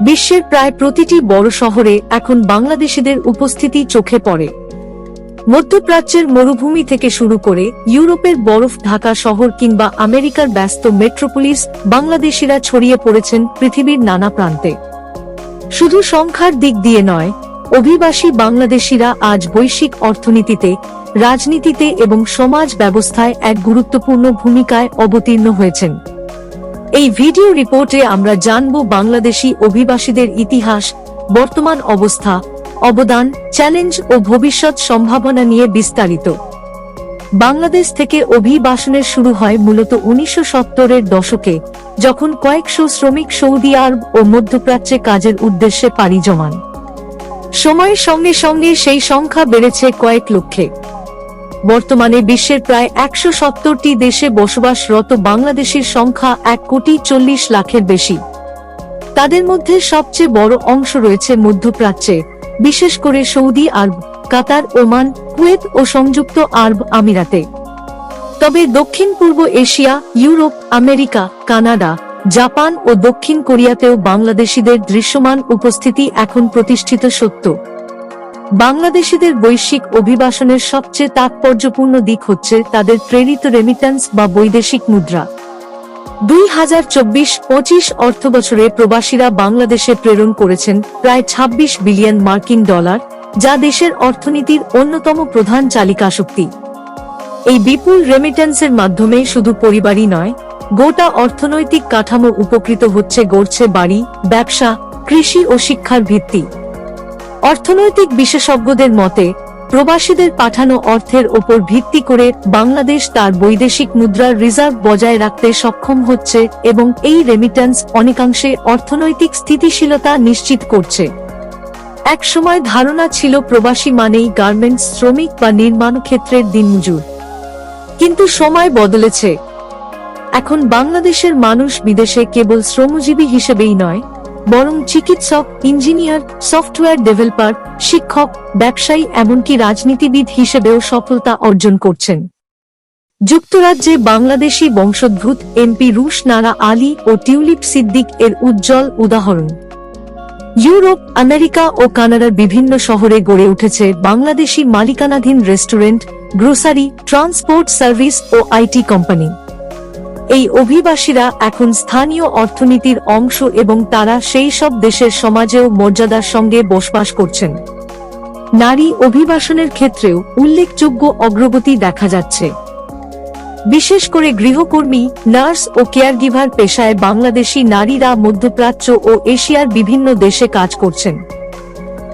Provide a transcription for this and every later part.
বিশ্বের প্রায় প্রতিটি বড় শহরে এখন বাংলাদেশিদের উপস্থিতি চোখে পড়ে। মধ্যপ্রাচ্যের মরুভূমি থেকে শুরু করে ইউরোপের বরফ ঢাকা শহর কিংবা আমেরিকার ব্যস্ত মেট্রোপলিস বাংলাদেশিরা ছড়িয়ে পড়েছেন পৃথিবীর নানা প্রান্তে। শুধু সংখ্যার দিক দিয়ে নয়, অভিবাসী বাংলাদেশিরা আজ বৈশ্বিক অর্থনীতিতে, রাজনীতিতে এবং সমাজ ব্যবস্থায় এক গুরুত্বপূর্ণ ভূমিকায় অবতীর্ণ হয়েছেন। এই ভিডিও রিপোর্টে আমরা জানব বাংলাদেশি অভিবাসীদের ইতিহাস, বর্তমান অবস্থা, অবদান, চ্যালেঞ্জ ও ভবিষ্যৎ সম্ভাবনা নিয়ে বিস্তারিত। বাংলাদেশ থেকে অভিবাসনের শুরু হয় মূলত উনিশশো সত্তরের দশকে, যখন কয়েকশো শ্রমিক সৌদি আরব ও মধ্যপ্রাচ্যে কাজের উদ্দেশ্যে পাড়ি জমান। সময়ের সঙ্গে সঙ্গে সেই সংখ্যা বেড়েছে কয়েক লক্ষে। বর্তমানে বিশ্বের প্রায় একশো সত্তরটি দেশে বসবাসরত বাংলাদেশের সংখ্যা এক কোটি চল্লিশ লাখের বেশি। তাদের মধ্যে সবচেয়ে বড় অংশ রয়েছে মধ্যপ্রাচ্যে, বিশেষ করে Saudi Arab, Qatar, Oman, Kuwait ও সংযুক্ত আরব আমিরাতে। তবে দক্ষিণ পূর্ব Asia, Europe, America, Canada, Japan ও দক্ষিণ কোরিয়াতেও বাংলাদেশিদের দৃশ্যমান উপস্থিতি এখন প্রতিষ্ঠিত সত্য। বাংলাদেশিদের বৈশ্বিক অভিবাসনের সবচেয়ে তাৎপর্যপূর্ণ দিক হচ্ছে তাদের প্রেরিত রেমিট্যান্স বা বৈদেশিক মুদ্রা। দুই হাজার চব্বিশ পঁচিশ অর্থবছরে প্রবাসীরা বাংলাদেশে প্রেরণ করেছেন প্রায় ২৬ বিলিয়ন মার্কিন ডলার, যা দেশের অর্থনীতির অন্যতম প্রধান চালিকা শক্তি। এই বিপুল রেমিটেন্সের মাধ্যমে শুধু পরিবারই নয়, গোটা অর্থনৈতিক কাঠামো উপকৃত হচ্ছে, গড়ছে বাড়ি, ব্যবসা, কৃষি ও শিক্ষার ভিত্তি। অর্থনৈতিক বিশেষজ্ঞদের মতে, প্রবাসীদের পাঠানো অর্থের ওপর ভিত্তি করে বাংলাদেশ তার বৈদেশিক মুদ্রার রিজার্ভ বজায় রাখতে সক্ষম হচ্ছে এবং এই রেমিট্যান্স অনেকাংশে অর্থনৈতিক স্থিতিশীলতা নিশ্চিত করছে। এক সময় ধারণা ছিল প্রবাসী মানেই গার্মেন্টস শ্রমিক বা নির্মাণ ক্ষেত্রের দিনমজুর। কিন্তু সময় বদলেছে। এখন বাংলাদেশের মানুষ বিদেশে কেবল শ্রমজীবী হিসেবেই নয় বরং চিকিৎসক, ইঞ্জিনিয়ার, সফটওয়্যার ডেভেলপার, শিক্ষক, ব্যবসায়ী এমনকি রাজনীতিবিদ হিসেবেও সফলতা অর্জন করছেন। যুক্তরাজ্যে বাংলাদেশি বংশোদ্ভূত এমপি রুশ নারা আলী ও টিউলিপ সিদ্দিক এর উজ্জ্বল উদাহরণ। ইউরোপ, আমেরিকা ও কানাডার বিভিন্ন শহরে গড়ে উঠেছে বাংলাদেশি মালিকানাধীন রেস্টুরেন্ট, গ্রোসারি, ট্রান্সপোর্ট সার্ভিস ও আইটি কোম্পানি। এই অভিবাসীরা এখন স্থানীয় অর্থনীতির অংশ এবং তারা সেই সব দেশের সমাজেও মর্যাদার সঙ্গে বসবাস করছেন। নারী অভিবাসনের ক্ষেত্রেও উল্লেখযোগ্য অগ্রগতি দেখা যাচ্ছে। বিশেষ করে গৃহকর্মী, নার্স ও কেয়ারগিভার পেশায় বাংলাদেশি নারীরা মধ্যপ্রাচ্য ও এশিয়ার বিভিন্ন দেশে কাজ করছেন।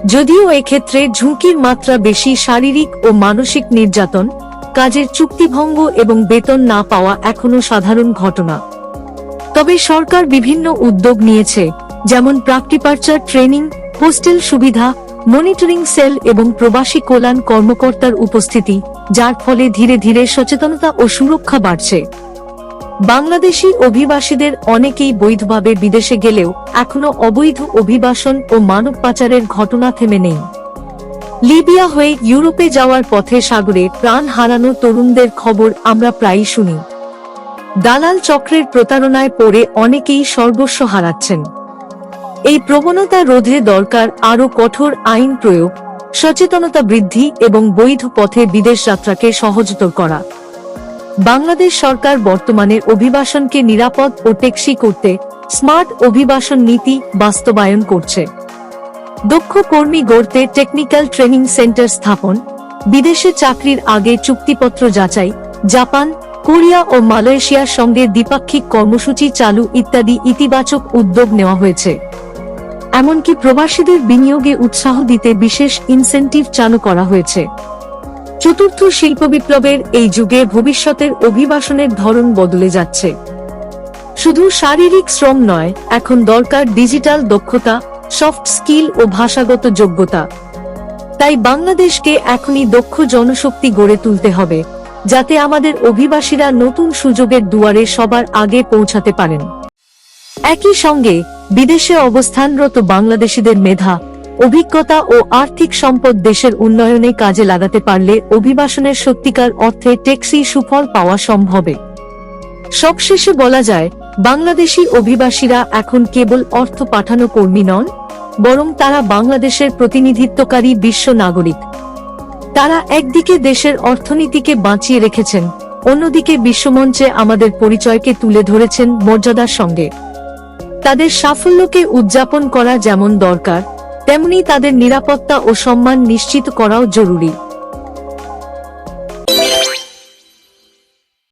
যদিও এক্ষেত্রে ঝুঁকির মাত্রা বেশি শারীরিক ও মানসিক নির্যাতন কাজের চুক্তিভঙ্গ এবং বেতন না পাওয়া এখনও সাধারণ ঘটনা। তবে সরকার বিভিন্ন উদ্যোগ নিয়েছে, যেমন প্রাকটিপার্চার ট্রেনিং, হোস্টেল সুবিধা, মনিটরিং সেল এবং প্রবাসী কল্যাণ কর্মকর্তার উপস্থিতি, যার ফলে ধীরে ধীরে সচেতনতা ও সুরক্ষা বাড়ছে। বাংলাদেশি অভিবাসীদের অনেকেই বৈধভাবে বিদেশে গেলেও এখনও অবৈধ অভিবাসন ও মানব পাচারের ঘটনা থেমে নেই। লিবিয়া হয়ে ইউরোপে যাওয়ার পথে সাগরে প্রাণ হারানো তরুণদের খবর আমরা প্রায়ই শুনি। দালাল চক্রের প্রতারণায় পড়ে অনেকেই সর্বস্ব হারাচ্ছেন। এই প্রবণতা রোধে দরকার আরও কঠোর আইন প্রয়োগ, সচেতনতা বৃদ্ধি এবং বৈধ পথে বিদেশ যাত্রাকে সহজতর করা। বাংলাদেশ সরকার বর্তমানে অভিবাসনকে নিরাপদ ও টেকসই করতে স্মার্ট অভিবাসন নীতি বাস্তবায়ন করছে। দক্ষ কর্মী গড়তে টেকনিক্যাল ট্রেনিং সেন্টার স্থাপন, বিদেশে চাকরির আগে চুক্তিপত্র যাচাই, জাপান, কোরিয়া ও মালয়েশিয়ার সঙ্গে দ্বিপাক্ষিক কর্মসূচি চালু ইত্যাদি ইতিবাচক উদ্যোগ নেওয়া হয়েছে। এমনকি প্রবাসীদের বিনিয়োগে উৎসাহ দিতে বিশেষ ইনসেন্টিভ চালু করা হয়েছে। চতুর্থ শিল্প বিপ্লবের এই যুগে ভবিষ্যতের অভিবাসনের ধরন বদলে যাচ্ছে। শুধু শারীরিক শ্রম নয়, এখন দরকার ডিজিটাল দক্ষতা সফট স্কিল ও ভাষাগত যোগ্যতা। তাই বাংলাদেশকে এখনই দক্ষ জনশক্তি গড়ে তুলতে হবে, যাতে আমাদের অভিবাসীরা নতুন সুযোগের দুয়ারে সবার আগে পৌঁছাতে পারেন। একই সঙ্গে, বিদেশে অবস্থানরত বাংলাদেশিদের মেধা, অভিজ্ঞতা ও আর্থিক সম্পদ দেশের উন্নয়নে কাজে লাগাতে পারলে অভিবাসনের সত্যিকার অর্থে টেক্সি সুফল পাওয়া সম্ভবে সবশেষে বলা যায়, বাংলাদেশি অভিবাসীরা এখন কেবল অর্থ পাঠানো কর্মী নন বরং তারা বাংলাদেশের প্রতিনিধিত্বকারী বিশ্ব নাগরিক। তারা একদিকে দেশের অর্থনীতিকে বাঁচিয়ে রেখেছেন, অন্যদিকে বিশ্বমঞ্চে আমাদের পরিচয়কে তুলে ধরেছেন মর্যাদার সঙ্গে। তাদের সাফল্যকে উদযাপন করা যেমন দরকার, তেমনি তাদের নিরাপত্তা ও সম্মান নিশ্চিত করাও জরুরি।